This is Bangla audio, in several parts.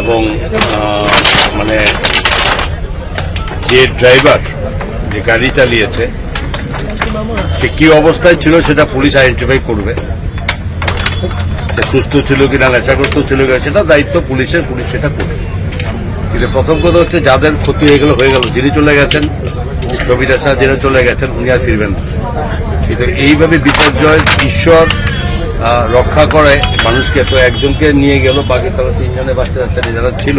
এবং মানে যে ড্রাইভার যে গাড়ি চালিয়েছে, সে কি অবস্থায় ছিল সেটা পুলিশ আইডেন্টিফাই করবে। সুস্থ ছিল কিনা, নেশাগ্রস্ত ছিল কিনা, সেটা দায়িত্ব পুলিশের, পুলিশ সেটা করবে। কিন্তু প্রথম কথা হচ্ছে যাদের ক্ষতি হয়ে গেল হয়ে গেল। যিনি চলে গেছেন রবিদাস শাহ যিনি চলে গেছেন, উনি আর ফিরবেন কিন্তু এইভাবে বিপর্যয় ঈশ্বর রক্ষা করে, মানুষকে তো একজনকে নিয়ে গেল, বাকি তারা তিনজনে বাচ্চা বাচ্চা যারা ছিল,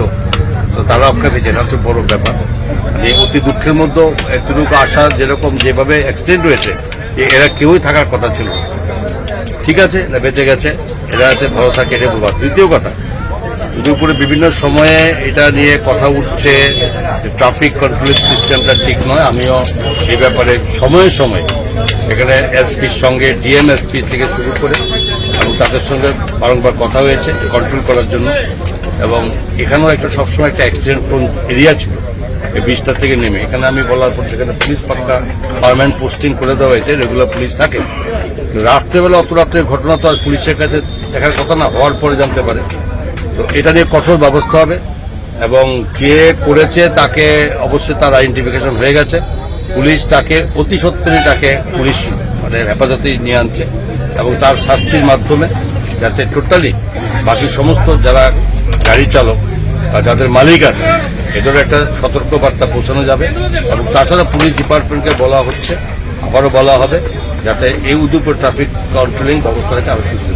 তো তারা অক্ষা পেয়েছে এটা হচ্ছে বড় ব্যাপার। এই অতি দুঃখের মধ্যে এতটুকু আশা যেরকম যেভাবে অ্যাক্সিডেন্ট হয়েছে যে এরা কেউই থাকার কথা ছিল ঠিক আছে? এরা বেঁচে গেছে। এরা যাতে ভালো থাকে, এটা বলবার। দ্বিতীয় কথা শুধু করে বিভিন্ন সময়ে এটা নিয়ে কথা উঠছে ট্রাফিক কন্ট্রোল সিস্টেমটা ঠিক নয়। আমিও এই ব্যাপারে সময়ে সময়ে এখানে এসপির সঙ্গে, ডিএমএসপি থেকে শুরু করে এবং তাদের সঙ্গে বারংবার কথা হয়েছে কন্ট্রোল করার জন্য। এবং এখানেও একটা সবসময় একটা অ্যাক্সিডেন্ট কোন এরিয়া ছিল, এই বিশটা থেকে নেমে। এখানে আমি বলার পর সেখানে পুলিশ পাক্কা পারমানেন্ট পোস্টিং করে দেওয়া হয়েছে রেগুলার পুলিশ থাকে। রাত্রেবেলা অত রাত্রে ঘটনা তো আর পুলিশের কাছে দেখার কথা না, হওয়ার পরে জানতে পারে। তো এটা নিয়ে কঠোর ব্যবস্থা হবে এবং কে করেছে তাকে অবশ্যই তার আইডেন্টিফিকেশন হয়ে গেছে। পুলিশ তাকে, অতি সত্তরই তাকে পুলিশ মানে হেফাজতে নিয়ে আনছে এবং তার শাস্তির মাধ্যমে যাতে টোটালি বাকি সমস্ত যারা গাড়ি চালক বা যাদের মালিক আছে এদের একটা সতর্ক বার্তা পৌঁছানো যাবে এবং তাছাড়া পুলিশ ডিপার্টমেন্টকে বলা হচ্ছে, আবারও বলা হবে, যাতে এই উদয়পুর ট্রাফিক কন্ট্রোলিং ব্যবস্থাটাকে আরও সুন্দর